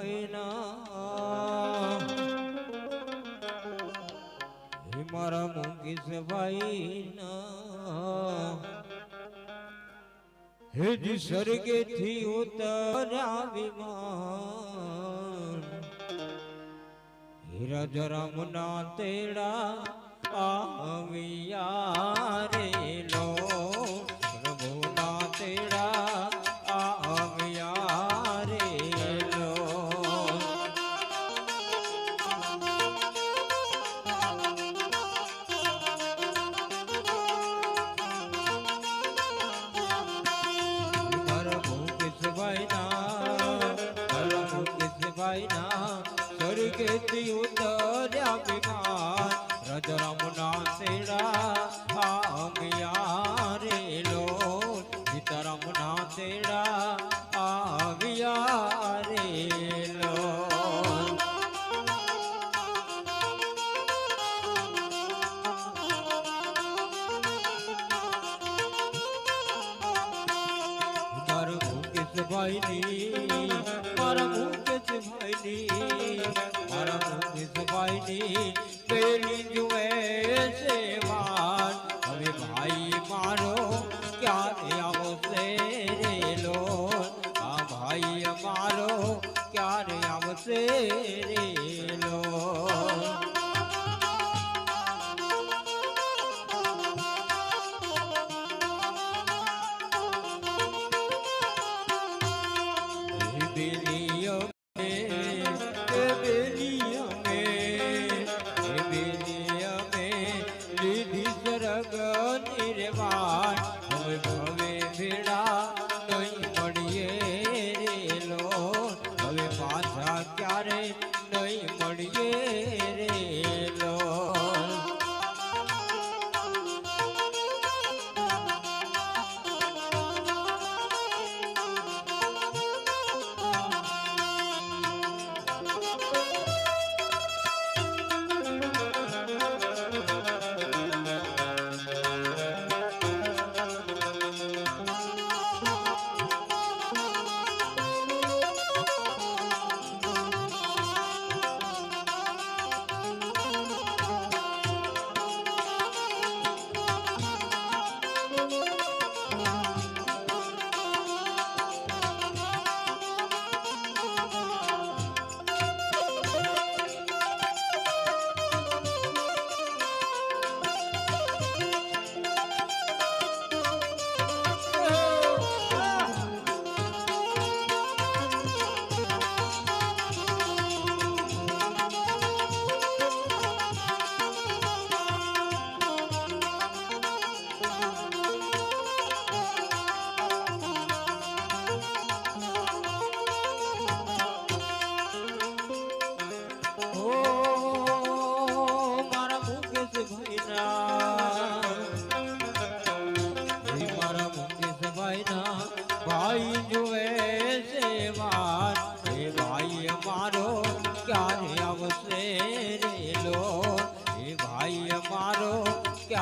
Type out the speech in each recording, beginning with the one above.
ભાઈના હે મારા મુકેશ ભાઈના હેજી સ્વર્ગેથી ઉતર્યા વિમાન હીરા જરામના તેડા આવ્યા રે લો 爱你。ક્યારે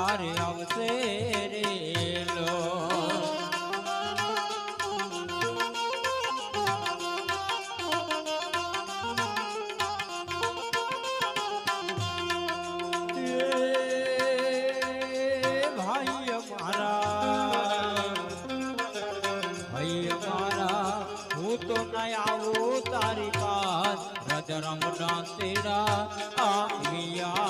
ક્યારે આવશે રે લો. તારી પાસ. રાજારામના તેડા તેરા રે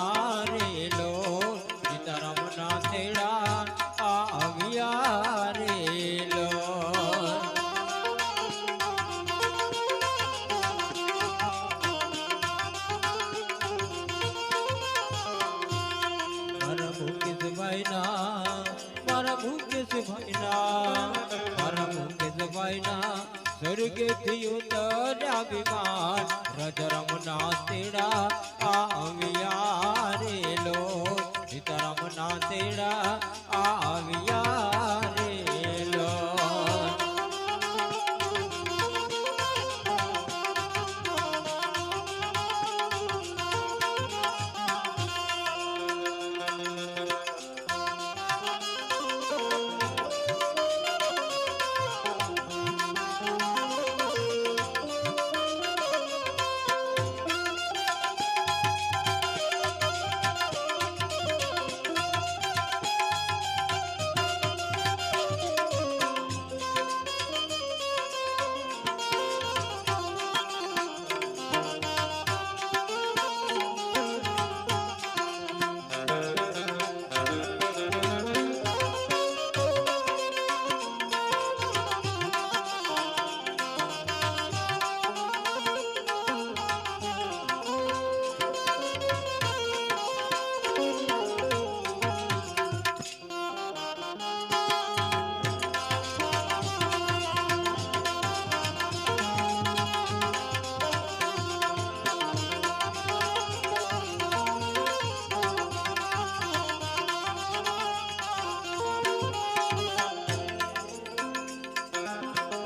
મુકેશ ભાઈના, મારા મુકેશ ભાઈના સ્વર્ગેથી ઉતર્યા વિમાન રજરામના તેડા આવ્યા રે લો, સીતારામના તેડા આવ્યા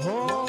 Oh.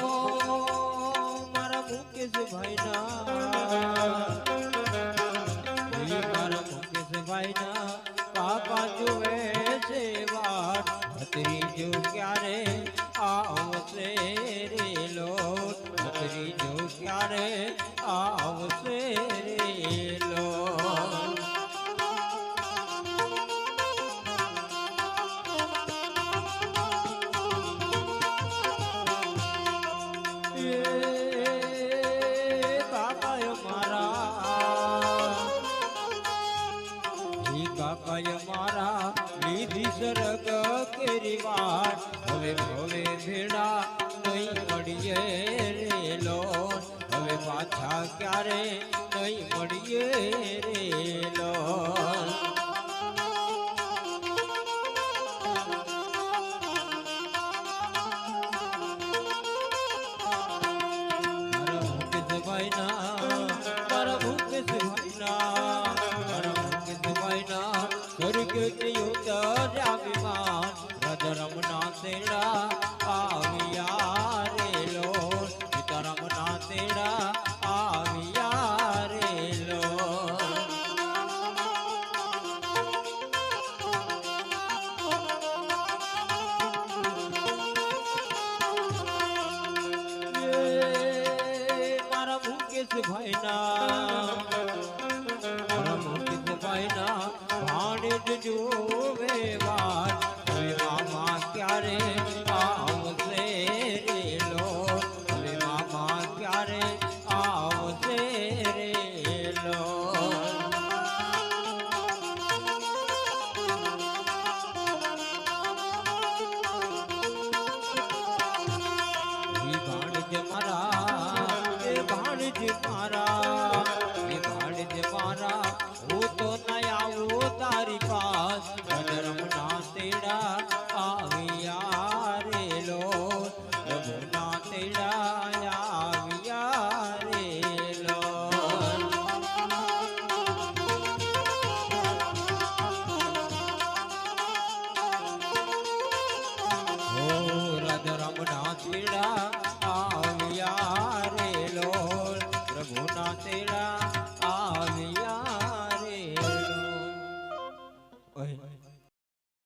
પાછા ક્યારે નહીં મળીએ રે લોન